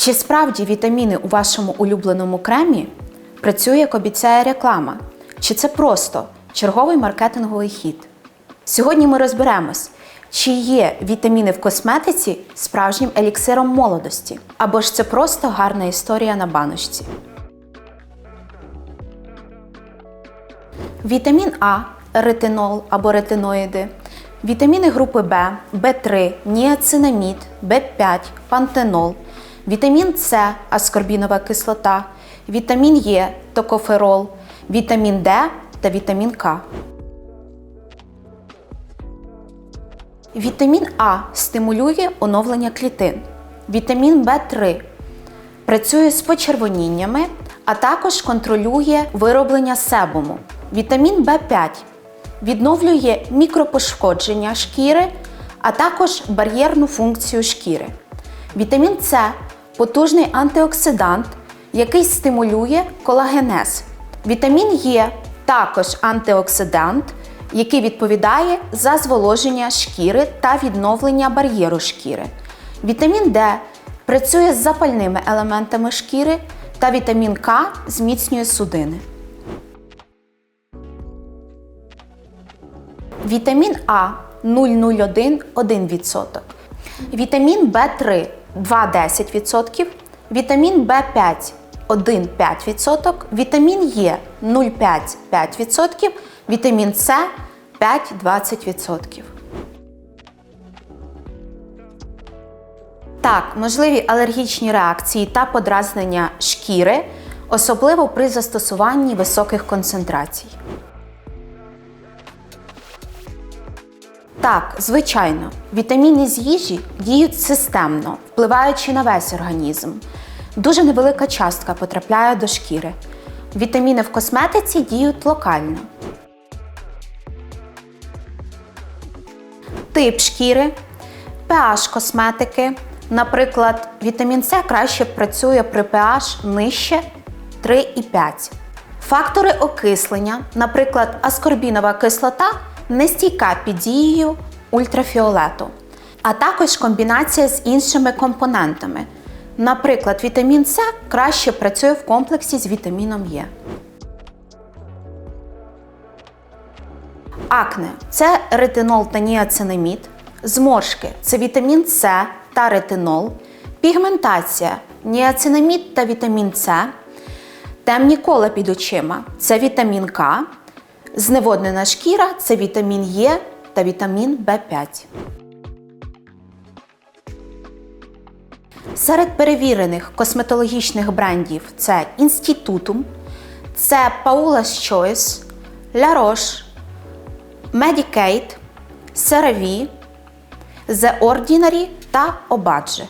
Чи справді вітаміни у вашому улюбленому кремі працює, як обіцяє реклама? Чи це просто черговий маркетинговий хід? Сьогодні ми розберемось, чи є вітаміни в косметиці справжнім еліксиром молодості, або ж це просто гарна історія на баночці. Вітамін А, ретинол або ретиноїди, вітаміни групи В, В3, ніацинамід, В5, пантенол, вітамін С, аскорбінова кислота, вітамін Е, токоферол, вітамін Д та вітамін К. Вітамін А стимулює оновлення клітин. Вітамін В3 працює з почервоніннями, а також контролює вироблення себуму. Вітамін В5 відновлює мікропошкодження шкіри, а також бар'єрну функцію шкіри. Вітамін С потужний антиоксидант, який стимулює колагенез. Вітамін Е також антиоксидант, який відповідає за зволоження шкіри та відновлення бар'єру шкіри. Вітамін Д працює з запальними елементами шкіри та вітамін К зміцнює судини. Вітамін А 001 1%. Вітамін В3 2-10%. Вітамін В5 1-5%. Вітамін Е 0,5-5%. Вітамін С 5-20%. Так, можливі алергічні реакції та подразнення шкіри, особливо при застосуванні високих концентрацій. Так, звичайно, вітаміни з їжі діють системно, впливаючи на весь організм. Дуже невелика частка потрапляє до шкіри. Вітаміни в косметиці діють локально. Тип шкіри, pH косметики. Наприклад, вітамін С краще працює при pH нижче 3,5. Фактори окислення, наприклад, аскорбінова кислота нестійка під дією ультрафіолету, а також комбінація з іншими компонентами. Наприклад, вітамін С краще працює в комплексі з вітаміном Е. Акне це ретинол та ніацинамід. Зморшки це вітамін С та ретинол. Пігментація ніацинамід та вітамін С. Темні кола під очима це вітамін К. Зневоднена шкіра це вітамін Е та вітамін В5. Серед перевірених косметологічних брендів це Інститутум, це Paula's Choice, La Roche, Medicaid, CeraVe, The Ordinary та Obadge.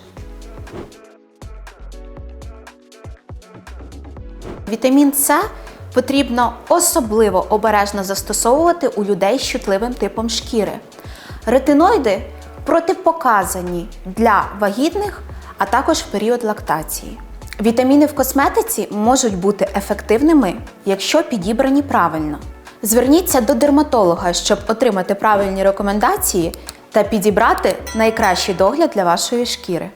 Вітамін С потрібно особливо обережно застосовувати у людей з чутливим типом шкіри. Ретиноїди протипоказані для вагітних, а також в період лактації. Вітаміни в косметиці можуть бути ефективними, якщо підібрані правильно. Зверніться до дерматолога, щоб отримати правильні рекомендації та підібрати найкращий догляд для вашої шкіри.